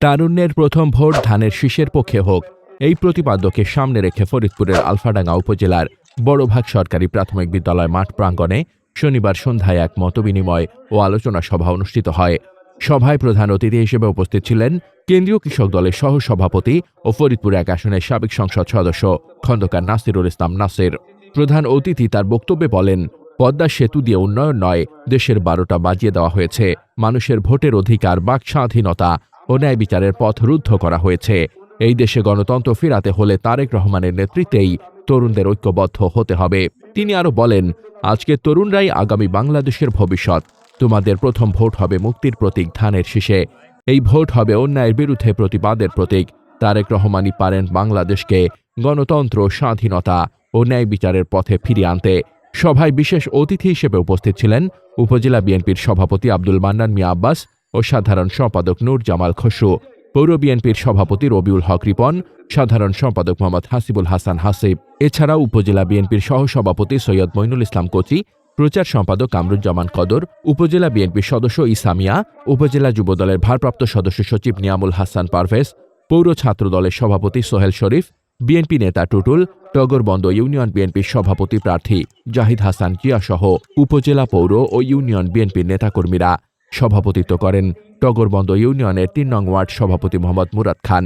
তারুণ্যের প্রথম ভোট ধানের শীষের পক্ষে হোক। এই প্রতিপাদ্যকে সামনে রেখে ফরিদপুরের আলফাডাঙ্গা উপজেলার বড়ভাগ সরকারি প্রাথমিক বিদ্যালয় মাঠ প্রাঙ্গণে শনিবার সন্ধ্যায় এক মতবিনিময় ও আলোচনা সভা অনুষ্ঠিত হয়। সভায় প্রধান অতিথি হিসেবে উপস্থিত ছিলেন কেন্দ্রীয় কৃষক দলের সহ সভাপতি ও ফরিদপুর এক আসনের সাবেক সংসদ সদস্য খন্দকার নাসিরুল ইসলাম নাসির। প্রধান অতিথি তার বক্তব্যে বলেন, পদ্মা সেতু দিয়ে উন্নয়ন নয়, দেশের বারোটা বাজিয়ে দেওয়া হয়েছে। মানুষের ভোটের অধিকার বাক স্বাধীনতা ও ন্যায় বিচারের পথ রুদ্ধ করা হয়েছে। এই দেশে গণতন্ত্র ফেরাতে হলে তারেক রহমানের নেতৃত্বেই তরুণদের ঐক্যবদ্ধ হতে হবে। তিনি আরও বলেন, আজকে তরুণরাই আগামী বাংলাদেশের ভবিষ্যৎ। তোমাদের প্রথম ভোট হবে মুক্তির প্রতীক ধানের শীষে। এই ভোট হবে অন্যায়ের বিরুদ্ধে প্রতিবাদের প্রতীক। তারেক রহমানই পারেন বাংলাদেশকে গণতন্ত্র, স্বাধীনতা ও ন্যায় বিচারের পথে ফিরিয়ে আনতে। সভায় বিশেষ অতিথি হিসেবে উপস্থিত ছিলেন উপজেলা বিএনপির সভাপতি আব্দুল মান্নান মিয়া আব্বাস ও সাধারণ সম্পাদক নূর জামাল খসরু। পৌর বিএনপির সভাপতি রবিউল হক রিপন, সাধারণ সম্পাদক মোহাম্মদ হাসিবুল হাসান হাসিব। এছাড়াও উপজেলা বিএনপির সহসভাপতি সৈয়দ মইনুল ইসলাম কোচি, প্রচার সম্পাদক কামরুজ্জামান কদর, উপজেলা বিএনপির সদস্য ইসামিয়া উপজেলা যুবদলের ভারপ্রাপ্ত সদস্য সচিব নিয়ামুল হাসান পারভেজ, পৌর ছাত্র দলের সভাপতি সোহেল শরীফ, বিএনপি নেতা টুটুল টগরবন্দ ইউনিয়ন বিএনপির সভাপতি প্রার্থী জাহিদ হাসান জিয়া সহ উপজেলা পৌর ও ইউনিয়ন বিএনপির নেতাকর্মীরা। সভাপতিত্ব করেন। টগরবন্দ ইউনিয়নের তিন নং ওয়ার্ড সভাপতি মোহাম্মদ মুরাদ খান।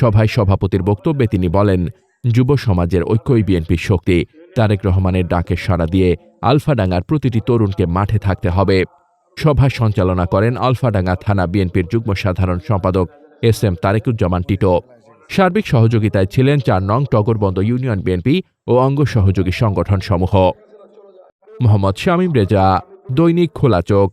সভায় সভাপতির বক্তব্যে তিনি বলেন, যুব সমাজের ঐক্যই বিএনপির শক্তি। তারেক রহমানের ডাকে সাড়া দিয়ে আলফাডাঙ্গার প্রতিটি তরুণকে মাঠে থাকতে হবে। সভা সঞ্চালনা করেন আলফাডাঙ্গা থানা বিএনপির যুগ্ম সাধারণ সম্পাদক এস এম তারেকুজ্জামান টিটো। সার্বিক সহযোগিতায় ছিলেন চার নং টগরবন্দ ইউনিয়ন বিএনপি ও অঙ্গ সহযোগী সংগঠন সমূহ মোহাম্মদ শামীম রেজা, দৈনিক খোলা চোখ।